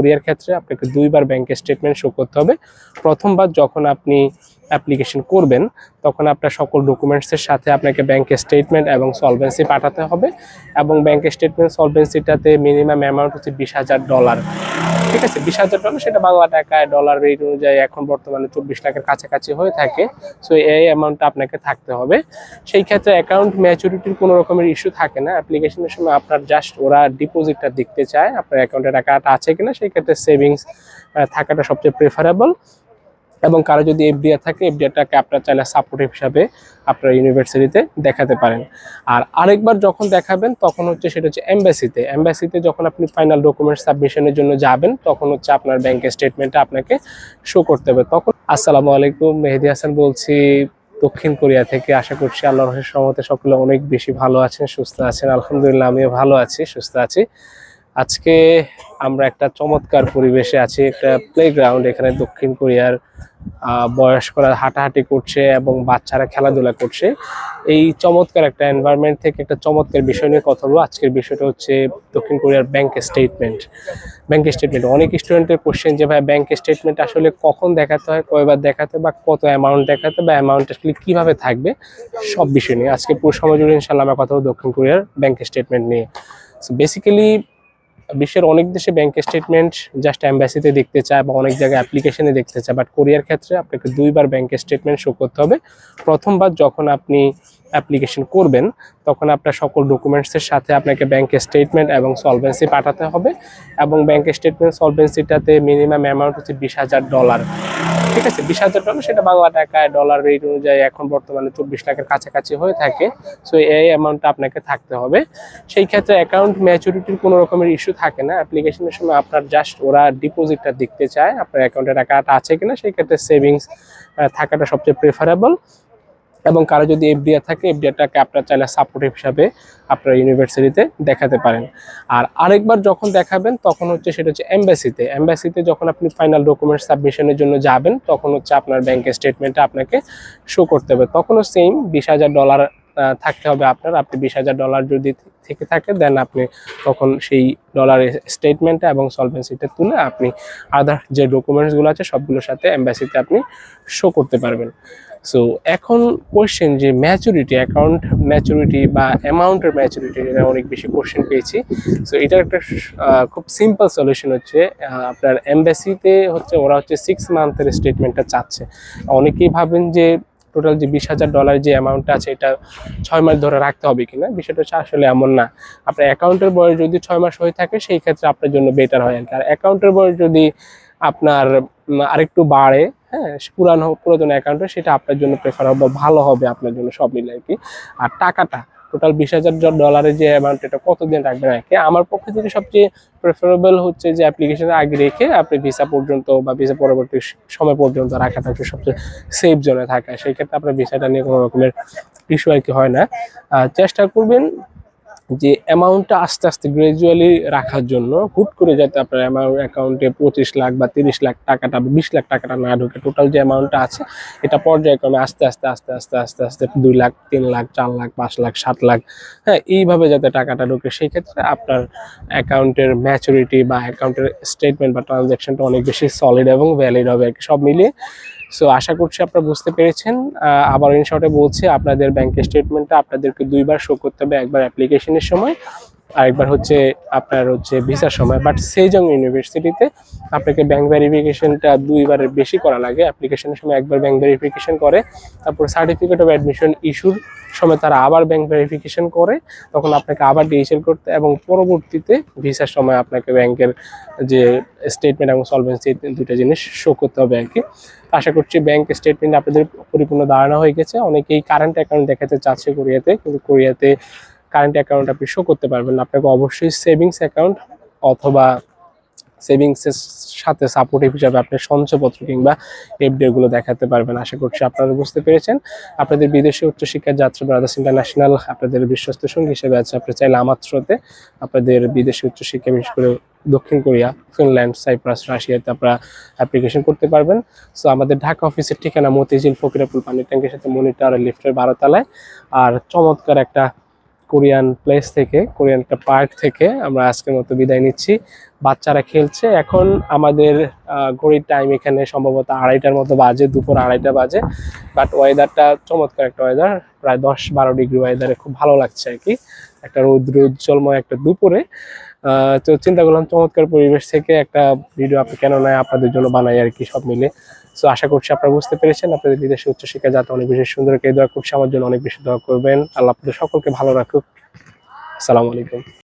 কোরিয়ার ক্ষেত্রে আপনাকে দুইবার ব্যাংকের স্টেটমেন্ট শো করতে হবে। প্রথমবার যখন আপনি অ্যাপ্লিকেশন করবেন, তখন আপনার সকল ডকুমেন্টসের সাথে আপনাকে ব্যাংকের স্টেটমেন্ট এবং সলভেন্সি পাঠাতে হবে এবং ব্যাংকের স্টেটমেন্ট সলভেন্সিটাতে মিনিমাম অ্যামাউন্ট হচ্ছে বিশ হাজার ডলার ঠিক আছে, বিশ হাজার ডলার, সেটা বাংলা টাকায় ডলার রেট অনুযায়ী এখন বর্তমানে চব্বিশ টাকার কাছাকাছি হয়ে থাকে। সো এই অ্যামাউন্টটা আপনাকে থাকতে হবে। সেই ক্ষেত্রে অ্যাকাউন্ট ম্যাচুরিটির কোনো রকমের ইস্যু থাকে না। অ্যাপ্লিকেশনের সময় আপনার জাস্ট ওরা ডিপোজিটটা দেখতে চায়, আপনার অ্যাকাউন্টে টাকাটা আছে কিনা, সেই ক্ষেত্রে সেভিংস থাকাটা সবচেয়ে প্রেফারেবল এবং কারও যদি এফডিআর থাকে এফডিআরটাকে আপনার চাইলে সাপোর্টিভ হিসাবে আপনার ইউনিভার্সিটিতে দেখাতে পারেন। আর আরেকবার যখন দেখাবেন, তখন হচ্ছে সেটা হচ্ছে এম্বাসিতে এম্বাসিতে যখন আপনি ফাইনাল ডকুমেন্ট সাবমিশনের জন্য যাবেন, তখন হচ্ছে আপনার ব্যাংকের স্টেটমেন্টটা আপনাকে শো করতে হবে। তখন আসসালামু আলাইকুম, মেহেদি হাসান বলছি, দক্ষিণ কোরিয়া থেকে। আশা করছি আল্লাহ রহের সহমতে সকলে অনেক বেশি ভালো আছেন, সুস্থ আছেন। আলহামদুলিল্লাহ, আমিও ভালো আছি, সুস্থ আছি। আজকে আমরা একটা চমৎকার পরিবেশে আছি, একটা প্লেগ্রাউন্ড এখানে দক্ষিণ কোরিয়ার বয়স্করা হাঁটাহাঁটি করছে এবং বাচ্চারা খেলাধুলা করছে। এই চমৎকার একটা এনভায়রনমেন্ট থেকে একটা চমৎকার বিষয় নিয়ে কথা বলব। আজকের বিষয়টা হচ্ছে দক্ষিণ কোরিয়ার ব্যাংক স্টেটমেন্ট ব্যাংক স্টেটমেন্ট অনেক স্টুডেন্টের কোশ্চেন যে, ভাই ব্যাংক স্টেটমেন্ট আসলে কখন দেখাতে হয়, কয়বার দেখাতে বা কত অ্যামাউন্ট দেখাতে বা অ্যামাউন্ট আসলে কীভাবে থাকবে? সব বিষয় নিয়ে। আজকে পুরো সময় জুড়ে ইনশাল্লাহ আমরা কথা বলব দক্ষিণ কোরিয়ার ব্যাংক স্টেটমেন্ট নিয়ে। বেসিক্যালি বিশ্বের অনেক দেশে ব্যাংক স্টেটমেন্ট জাস্ট অ্যাম্বাসিতে দেখতে চায় বা অনেক জায়গায় অ্যাপ্লিকেশনে দেখতে চায় বাট কোরিয়ার ক্ষেত্রে আপনাকে দুইবার ব্যাংকের স্টেটমেন্ট শো করতে হবে। প্রথমবার যখন আপনি অ্যাপ্লিকেশন করবেন, তখন আপনার সকল ডকুমেন্টসের সাথে আপনাকে ব্যাংকের স্টেটমেন্ট এবং সলভেন্সি পাঠাতে হবে এবং ব্যাংকের স্টেটমেন্ট সলভেন্সিটাতে মিনিমাম অ্যামাউন্ট হচ্ছে বিশ হাজার ডলার ঠিক আছে, বিশ হাজার ডলার সেটা বাংলা টাকায় ডলার রেট অনুযায়ী এখন বর্তমানে চব্বিশ লাখের কাছাকাছি হয়ে থাকে। সো এই অ্যামাউন্টটা আপনাকে থাকতে হবে। সেই ক্ষেত্রে অ্যাকাউন্ট ম্যাচুরিটির কোনো রকমের ইস্যু থাকে না। অ্যাপ্লিকেশনের সময় আপনার জাস্ট ওরা ডিপোজিটটা দেখতে চায়, আপনার অ্যাকাউন্টে টাকাটা আছে কিনা, সেই ক্ষেত্রে সেভিংস থাকাটা সবচেয়ে প্রেফারেবল এবং কারও যদি এফডিআর থাকে এফডিআরটাকে আপনার চাইলে সাপোর্টিভ হিসাবে আপনার ইউনিভার্সিটিতে দেখাতে পারেন। আর আরেকবার যখন দেখাবেন, তখন হচ্ছে সেটা হচ্ছে এম্বাসিতে এম্বাসিতে যখন আপনি ফাইনাল ডকুমেন্ট সাবমিশনের জন্য যাবেন, তখন হচ্ছে আপনার ব্যাংকের স্টেটমেন্টটা আপনাকে শো করতে হবে। তখনও সেম বিশ হাজার ডলার থাকতে হবে আপনার। আপনি বিশ হাজার ডলার যদি থেকে থাকে দেন আপনি তখন সেই ডলারের স্টেটমেন্টটা এবং সলভেন্সিটা তুলে আপনি আদার যে ডকুমেন্টসগুলো আছে, সবগুলোর সাথে এম্বাসিতে আপনি শো করতে পারবেন। সো এখন কোয়েশ্চেন যে ম্যাচুরিটি অ্যাকাউন্ট ম্যাচুরিটি বা অ্যামাউন্টের ম্যাচুরিটি এটা অনেক বেশি কোশ্চেন পেয়েছি। সো এটার একটা খুব সিম্পল সলিউশন হচ্ছে আপনার এম্বাসিতে হচ্ছে ওরা হচ্ছে সিক্স মান্থের স্টেটমেন্টটা চাচ্ছে। অনেকেই ভাবেন যে টোটাল যে বিশ হাজার ডলার যে অ্যামাউন্টটা আছে, এটা ছয় মাস ধরে রাখতে হবে কিনা, বিষয়টা হচ্ছে আসলে এমন না। আপনার অ্যাকাউন্টের বয়স যদি ছয় মাস হয়ে থাকে, সেই ক্ষেত্রে আপনার জন্য বেটার হয় আর কি। আর অ্যাকাউন্টের বয়স যদি আপনার আরেকটু বাড়ে হ্যাঁ পুরানো, পুরাতন অ্যাকাউন্টে সেটা আপনার জন্য প্রেফার হবে ভালো হবে আপনার জন্য সব মিলে আর কি। আর টাকাটা টোটাল বিশ হাজার ডলারের যে অ্যামাউন্ট এটা কতদিন রাখবেন আর কি? আমার পক্ষে থেকে সবচেয়ে প্রেফারেবল হচ্ছে যে অ্যাপ্লিকেশনের আগে রেখে আপনি ভিসা পর্যন্ত বা ভিসা পরবর্তী সময় পর্যন্ত রাখা থাকে সবচেয়ে সেফ জোনে থাকা। সেই ক্ষেত্রে আপনার ভিসাটা নিয়ে কোনো রকমের ইস্যু আর কি হয় না। চেষ্টা করবেন যে অ্যামাউন্টটা আস্তে আস্তে গ্রাজুয়ালি রাখার জন্য, হুট করে যাতে আপনার অ্যামাউন্ট অ্যাকাউন্টে পঁচিশ লাখ বা তিরিশ লাখ টাকাটা বিশ লাখ টাকাটা না ঢুকে টোটাল যে অ্যামাউন্টটা আছে, এটা পর্যায়ক্রমে আস্তে আস্তে আস্তে আস্তে আস্তে আস্তে দুই লাখ, তিন লাখ, চার লাখ, পাঁচ লাখ, সাত লাখ হ্যাঁ এইভাবে যাতে টাকাটা ঢুকে, সেই ক্ষেত্রে আপনার অ্যাকাউন্টের ম্যাচুরিটি বা অ্যাকাউন্টের স্টেটমেন্ট বা ট্রানজ্যাকশনটা অনেক বেশি সলিড এবং ভ্যালিড হবে সব মিলিয়ে সো আশা করছি আপনারা বুঝতে পেরেছেন। আবার ইনশর্টে বলছি, আপনাদের ব্যাংকের স্টেটমেন্টটা আপনাদেরকে দুইবার শো করতে হবে একবার অ্যাপ্লিকেশনের সময়। আরেকবার হচ্ছে আপনার হচ্ছে ভিসার সময় বাট সেজং ইউনিভার্সিটিতে আপনাকে ব্যাংক ভেরিফিকেশনটা দুইবারের বেশি করা লাগে। অ্যাপ্লিকেশনের সময় একবার ব্যাংক ভেরিফিকেশন করে, তারপর সার্টিফিকেট অফ অ্যাডমিশন ইস্যুর সময় তারা আবার ব্যাংক ভেরিফিকেশন করে, তখন আপনাকে আবার ডিএসএল করতে এবং পরবর্তীতে ভিসার সময় আপনাকে ব্যাংকের যে স্টেটমেন্ট এবং সলভেন্সি দুটো জিনিস শো করতে হবে আর কি। আশা করছি ব্যাংক স্টেটমেন্ট আপনাদের পরিপূর্ণ ধারণা হয়ে গেছে। অনেকেই কারেন্ট অ্যাকাউন্ট দেখাতে চাচ্ছে কোরিয়াতে, কিন্তু কোরিয়াতে কারেন্ট অ্যাকাউন্ট আপনি শো করতে পারবেন আপনাকে অবশ্যই সেভিংস অ্যাকাউন্ট অথবা সেভিংসের সাথে সাপোর্টিভ হিসাবে আপনি সঞ্চয়পত্র কিংবা এফডি গুলো দেখাতে পারবেন। আশা করছি আপনারা বুঝতে পেরেছেন। আপনাদের বিদেশে উচ্চশিক্ষার যাত্রা ব্রাদার্স ইন্টারন্যাশনাল আপনাদের বিশ্বস্ত সঙ্গী হিসেবে আছে। আপনি চাইলে আমার থ্রোতে আপনাদের বিদেশে উচ্চশিক্ষা, বিশেষ করে দক্ষিণ কোরিয়া, ফিনল্যান্ড, সাইপ্রাস, রাশিয়াতে আপনারা অ্যাপ্লিকেশন করতে পারবেন। সো আমাদের ঢাকা অফিসের ঠিকানা মতিঝিল ফকিরাপুল পানি ট্যাঙ্কের সাথে মনিটার লিফটের বারো তলায় আর চমৎকার একটা কোরিয়ান প্লেস থেকে, কোরিয়ান একটা পার্ক থেকে আমরা আজকের মতো বিদায় নিচ্ছি। বাচ্চারা খেলছে। এখন আমাদের ঘড়ির টাইম এখানে সম্ভবত আড়াইটার মতো বাজে, দুপুর আড়াইটা বাজে। বাট ওয়েদারটা চমৎকার একটা ওয়েদার প্রায় দশ বারো ডিগ্রি ওয়েদারে খুব ভালো লাগছে আর কি। একটা রৌদ্র উজ্জ্বলময় একটা দুপুরে। তো চিন্তা করলাম চমৎকার পরিবেশ থেকে একটা ভিডিও আপনি কেন নয় আপনাদের জন্য বানাই আর কি সব মিলে। সো আশা করছি আপনারা বুঝতে পেরেছেন। আপনাদের বিদেশে উচ্চশিক্ষা যাতে অনেক বেশি সুন্দর করে দোয়া করছি, আমার জন্য অনেক বেশি দোয়া করবেন। আল্লাহ আপনাদের সকলকে ভালো রাখুক। আসসালামু আলাইকুম।